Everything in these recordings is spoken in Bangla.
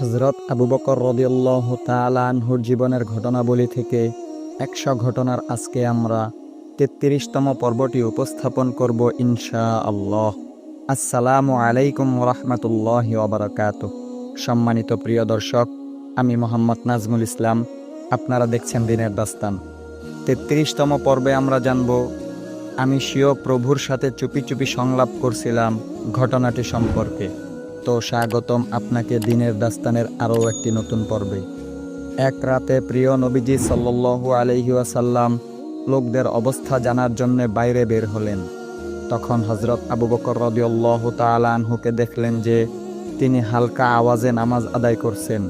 হজরত আবু বকর রদিয়াল্লাহ তালানহুর জীবনের ঘটনাবলী থেকে একশো ঘটনার আজকে আমরা তেত্রিশতম পর্বটি উপস্থাপন করব ইনশা আল্লাহ আসসালামু আলাইকুম রহমতুল্লাহ ওবরাকাত সম্মানিত প্রিয় দর্শক, আমি মোহাম্মদ নাজমুল ইসলাম, আপনারা দেখছেন দিনের দাস্তান। তেত্রিশতম পর্বে আমরা জানব, আমি স্বীয় প্রভুর সাথে চুপি চুপি সংলাপ করছিলাম ঘটনাটি সম্পর্কে। তো স্বাগতম আপনাকে দিনের দাস্তানের আরও একটি নতুন পর্বে। এক রাতে প্রিয় নবীজি সাল্লু আলহি আসাল্লাম লোকদের অবস্থা জানার জন্য বাইরে বের হলেন। তখন হজরত আবু বকর রদিউল্লাহ তালানহুকে দেখলেন যে তিনি হালকা আওয়াজে নামাজ আদায় করছেন।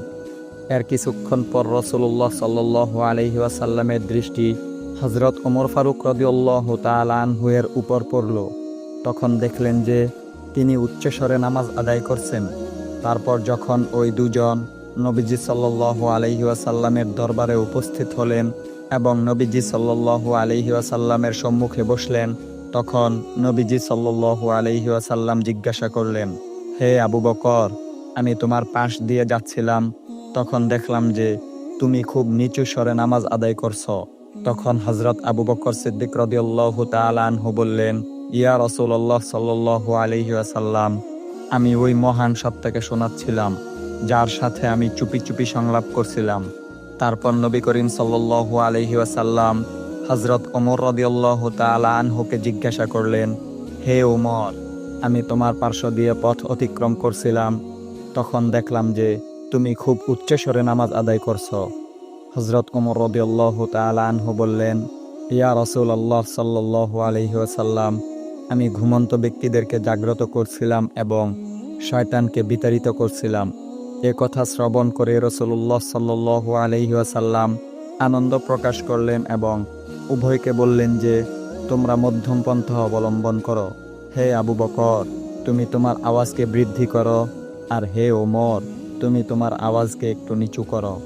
এর কিছুক্ষণ পর রসুল্লাহ সাল্লাহ আলহি আসাল্লামের দৃষ্টি হজরত ওমর ফারুক রদিউল্লাহ তালানহুয়ের উপর পড়ল। তখন দেখলেন যে তিনি উচ্চস্বরে নামাজ আদায় করছেন। তারপর যখন ওই দুজন নবীজি সাল্লু আলহি আসাল্লামের দরবারে উপস্থিত হলেন এবং নবীজি সাল্লু আলহি আসাল্লামের সম্মুখে বসলেন, তখন নবীজি সাল্লু আলহি আসাল্লাম জিজ্ঞাসা করলেন, হে আবু বকর, আমি তোমার পাশ দিয়ে যাচ্ছিলাম। তখন দেখলাম যে তুমি খুব নিচু স্বরে নামাজ আদায় করছ। তখন হজরত আবু বকর সিদ্দিক রদিয়াল্লাহ তালানহু বললেন ইয়া রসুল্লাহ সাল্লু আলহি আসাল্লাম আমি ওই মহান সত্তাকে শোনাচ্ছিলাম, যার সাথে আমি চুপি চুপি সংলাপ করছিলাম। তারপর নবী করিম সাল্লু আলহি আসাল্লাম হজরত ওমর রদিয়াল্লাহ তালানহুকে জিজ্ঞাসা করলেন, হে ওমর, আমি তোমার পার্শ্ব দিয়ে পথ অতিক্রম করছিলাম। তখন দেখলাম যে তুমি খুব উচ্চস্বরে নামাজ আদায় করছ। হজরত ওমর রদিয়াল্লাহ তালানহু বললেন, ইয়া রসুল আল্লাহ সাল্লাহ আলহি আসাল্লাম আমি ঘুমন্ত ব্যক্তিদেরকে জাগ্রত করছিলাম এবং শয়তানকে বিতাড়িত করছিলাম। এ কথা শ্রবণ করে রসুল্লাহ সাল্লু আলহিহাসাল্লাম আনন্দ প্রকাশ করলেন এবং উভয়কে বললেন যে, তোমরা মধ্যম পন্থা অবলম্বন করো। হে আবু বকর, তুমি তোমার আওয়াজকে বৃদ্ধি করো, আর হে ওমর, তুমি তোমার আওয়াজকে একটু নিচু করো।